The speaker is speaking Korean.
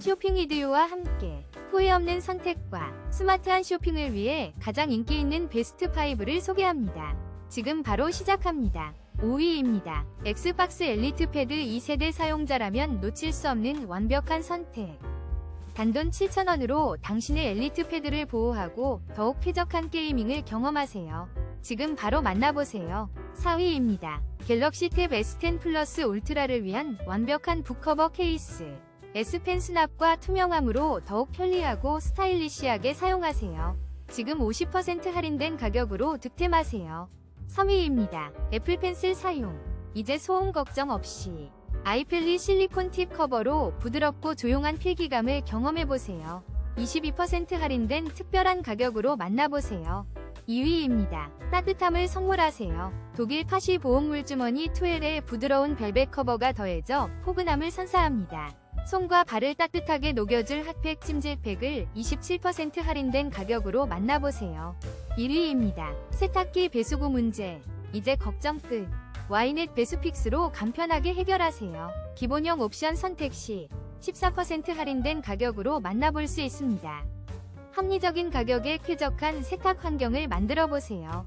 쇼핑 이디오와 함께 후회 없는 선택과 스마트한 쇼핑을 위해 가장 인기 있는 베스트 5를 소개합니다. 지금 바로 시작합니다. 5위입니다. 엑스박스 엘리트 패드 2세대 사용자라면 놓칠 수 없는 완벽한 선택. 단돈 7,000원으로 당신의 엘리트 패드를 보호하고 더욱 쾌적한 게이밍을 경험하세요. 지금 바로 만나보세요. 4위입니다. 갤럭시 탭 S10 플러스 울트라를 위한 완벽한 북커버 케이스. S펜 수납과 투명함으로 더욱 편리하고 스타일리시하게 사용하세요. 지금 50% 할인된 가격으로 득템하세요. 3위입니다. 애플 펜슬 사용. 이제 소음 걱정 없이 아이필리 실리콘 팁 커버로 부드럽고 조용한 필기감을 경험해보세요. 22% 할인된 특별한 가격으로 만나보세요. 2위입니다. 따뜻함을 선물하세요. 독일 파시 보온물 주머니 투엘의 부드러운 벨벳 커버가 더해져 포근함을 선사합니다. 손과 발을 따뜻하게 녹여줄 핫팩 찜질팩을 27% 할인된 가격으로 만나보세요. 1위입니다. 세탁기 배수구 문제. 이제 걱정 끝. 와이넷 배수픽스로 간편하게 해결하세요. 기본형 옵션 선택 시 14% 할인된 가격으로 만나볼 수 있습니다. 합리적인 가격에 쾌적한 세탁 환경을 만들어 보세요.